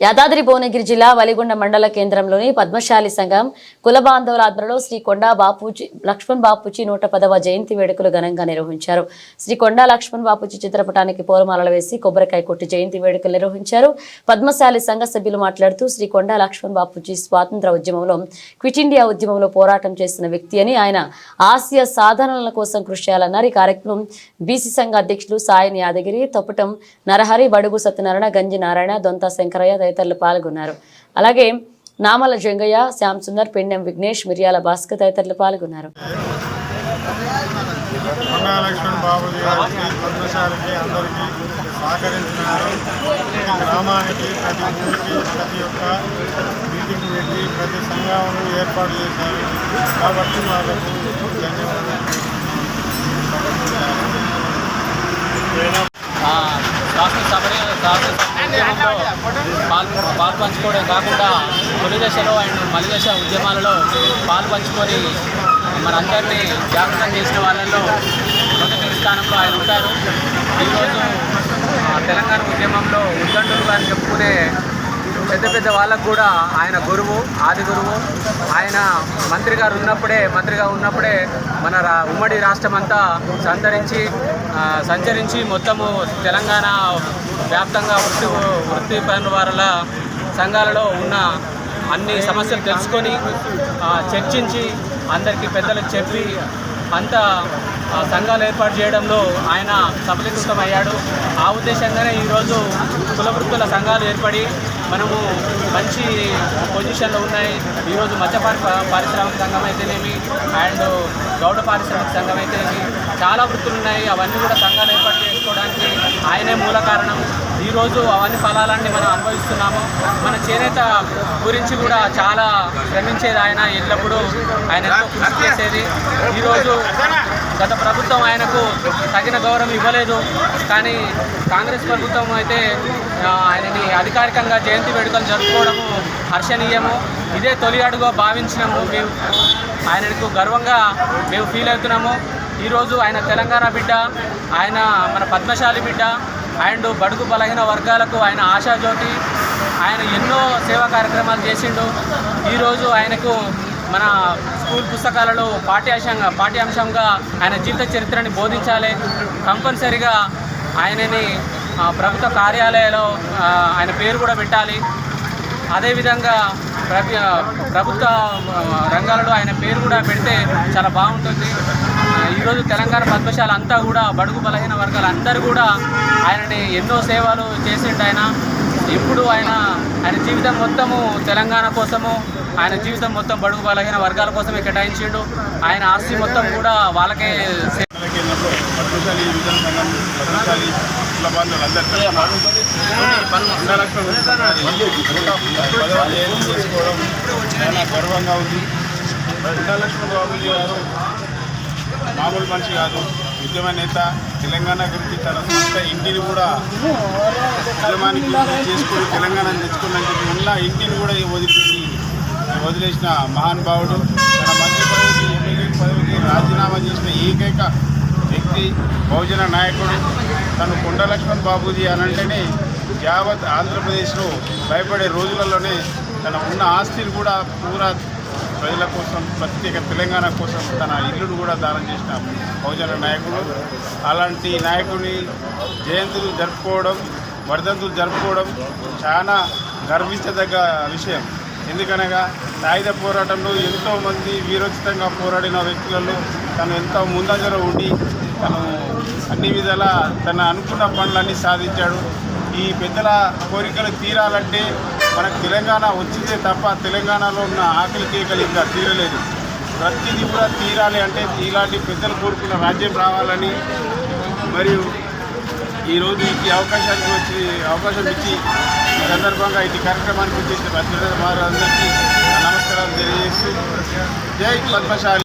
యాదాద్రి భువనగిరి జిల్లా వలిగొండ మండల కేంద్రంలోని పద్మశాలి సంఘం కుల బాంధవుల ఆధ్వర్యంలో శ్రీ కొండా బాపూజీ లక్ష్మణ్ బాపూజీ నూట పదవ జయంతి వేడుకలు ఘనంగా నిర్వహించారు. శ్రీ కొండా లక్ష్మణ్ బాపూజీ చిత్రపటానికి పూలమాలలు వేసి కొబ్బరికాయ కొట్టి జయంతి వేడుకలు నిర్వహించారు. పద్మశాలి సంఘ సభ్యులు మాట్లాడుతూ శ్రీ కొండా లక్ష్మణ్ బాపూజీ స్వాతంత్ర ఉద్యమంలో క్విట్ ఇండియా ఉద్యమంలో పోరాటం చేసిన వ్యక్తి అని ఆయన ఆసియా సాధనల కోసం కృషి చేయాలన్నారు. ఈ కార్యక్రమం బీసీ సంఘ అధ్యక్షులు సాయని యాదగిరి తొప్పటం నరహరి బడుగు సత్యనారాయణ గంజి నారాయణ దొంత శంకరయ్య తదితరులు పాల్గొన్నారు. అలాగే నామల జంగయ్య శ్యామ్ సుందర్ పెండెం విఘ్నేష్ మిర్యాల భాస్కర్ తదితరులు పాల్గొన్నారు. కొండా లక్ష్మణ్ బాబుజీ గారికి పద్మశాలికి అందరికీ సహకరించినారు. ఈ గ్రామానికి ప్రతి ఊరికి ప్రతి ఒక్క మీటింగ్ పెట్టి ప్రతి సంఘాలను ఏర్పాటు చేశారు. కాబట్టి వాళ్ళకు ధన్యవాదాలు. ఆ శాసనసభని శాసనసభలో పాలు పాలు పంచుకోవడం కాకుండా తొలి దశలో అండ్ మలి దశ ఉద్యమాలలో పాలు పంచుకొని మనందరినీ జాగృతం చేసిన వాళ్ళల్లో మొదటి స్థానంలో ఆయన ఉంటారు. ఈరోజు తెలంగాణ ఉద్యమంలో పెద్ద వాళ్ళకు కూడా ఆయన గురువు ఆది గురువు. ఆయన మంత్రి గారు ఉన్నప్పుడే మంత్రిగా ఉన్నప్పుడే మన రా ఉమ్మడి రాష్ట్రం అంతా సంతరించి సంచరించి మొత్తము తెలంగాణ వ్యాప్తంగా వృత్తి వృత్తి పనుల వారుల సంఘాలలో ఉన్న అన్ని సమస్యలు తెలుసుకొని చర్చించి అందరికీ పెద్దలకు చెప్పి అంత సంఘాలు ఏర్పాటు చేయడంలో ఆయన సఫలీకృతం అయ్యాడు ఆ ఉద్దేశంగానే ఈరోజు కుల వృత్తుల సంఘాలు ఏర్పడి మనము మంచి పొజిషన్లో ఉన్నాయి. ఈరోజు మత్స్యపారి పారిశ్రామిక సంఘం అయితేనేమి అండ్ గౌడ పారిశ్రామిక సంఘం అయితేనేమి చాలా వృత్తులు ఉన్నాయి. అవన్నీ కూడా సంఘాలు ఏర్పాటు చేసుకోవడానికి ఆయనే మూల కారణం. ఈరోజు అవన్నీ ఫలాలన్నీ మనం అనుభవిస్తున్నాము. మన చేనేత గురించి కూడా చాలా శ్రమించేది ఆయన. ఎల్లప్పుడూ ఆయన ఎంతో కృషి చేసేది. ఈరోజు గత ప్రభుత్వం ఆయనకు తగిన గౌరవం ఇవ్వలేదు. కానీ కాంగ్రెస్ ప్రభుత్వం అయితే ఆయనని అధికారికంగా జయంతి వేడుకలు జరుపుకోవడము హర్షణీయము. ఇదే తొలి అడుగో భావించినాము మేము. ఆయనకు గర్వంగా మేము ఫీల్ అవుతున్నాము. ఈరోజు ఆయన తెలంగాణ బిడ్డ ఆయన మన పద్మశాలి బిడ్డ అండ్ బడుగు బలహీన వర్గాలకు ఆయన ఆశాజ్యోతి ఆయన ఎన్నో సేవా కార్యక్రమాలు చేసిండు. ఈరోజు ఆయనకు మన స్కూల్ పుస్తకాలలో పాఠ్యాంశంగా పాఠ్యాంశంగా ఆయన జీవిత చరిత్రని బోధించాలి. కంపల్సరిగా ఆయనని ప్రభుత్వ కార్యాలయాల్లో ఆయన పేరు కూడా పెట్టాలి. అదేవిధంగా ప్రభు ప్రభుత్వ రంగాలలో ఆయన పేరు కూడా పెడితే చాలా బాగుంటుంది. ఈరోజు తెలంగాణ పద్మశాల అంతా కూడా బడుగు బలహీన వర్గాలు అందరూ కూడా ఆయనని ఎన్నో సేవలు చేసిండు ఆయన. ఇప్పుడు ఆయన ఆయన జీవితం మొత్తము తెలంగాణ కోసము ఆయన జీవితం మొత్తం బడుగు బలహీన వర్గాల కోసమే కేటాయించిండు. ఆయన ఆస్తి మొత్తం కూడా వాళ్ళకే గర్వంగా ఉంది. లక్ష్మణ్ గారు మామూలు మనిషి కాదు. ఉద్యమ నేత తెలంగాణ గురించి తన సొంత ఇంటిని కూడా ఉద్యమానికి చేసుకుని తెలంగాణ తెలంగాణను తెచ్చుకున్నాను చెప్పి ఉన్న ఇంటిని కూడా వదిలిపెట్టి వదిలేసిన మహానుభావుడు తన మంత్రి పదవికి ఎమ్మెల్యే పదవికి రాజీనామా చేసిన ఏకైక వ్యక్తి బహుజన నాయకుడు. తను కొండ లక్ష్మణ్ బాబుజీ అని అంటేనే యావత్ ఆంధ్రప్రదేశ్లో భయపడే రోజులలోనే తన ఉన్న ఆస్తిని కూడా పూరా ప్రజల కోసం ప్రత్యేక తెలంగాణ కోసం తన ఇల్లును కూడా దానం చేసిన బహుజన నాయకుడు. అలాంటి నాయకుడిని జయంతులు జరుపుకోవడం వర్ధంతులు జరుపుకోవడం చాలా గర్వించదగ్గ విషయం. ఎందుకనగా సాయుధ పోరాటంలో ఎంతోమంది వీరోచితంగా పోరాడిన వ్యక్తులలో తను ఎంతో ముందంజలో ఉండి తను అన్ని విధాల తన అనుకున్న పనులన్నీ సాధించాడు. ఈ పెద్దల కోరికలు తీరాలంటే మనకు తెలంగాణ వచ్చిందే తప్ప తెలంగాణలో ఉన్న ఆకలి కేకలు ఇంకా తీరలేదు. ప్రతిదీ కూడా తీరాలి అంటే ఇలాంటి పెద్దలు కోరుకున్న రాజ్యం రావాలని మరియు ఈరోజు ఈ అవకాశానికి వచ్చి అవకాశం ఇచ్చి ఈ సందర్భంగా ఇది కార్యక్రమానికి వచ్చేసిన భద్రత వారందరికీ నమస్కారాలు తెలియజేస్తూ జై పద్మశాలి.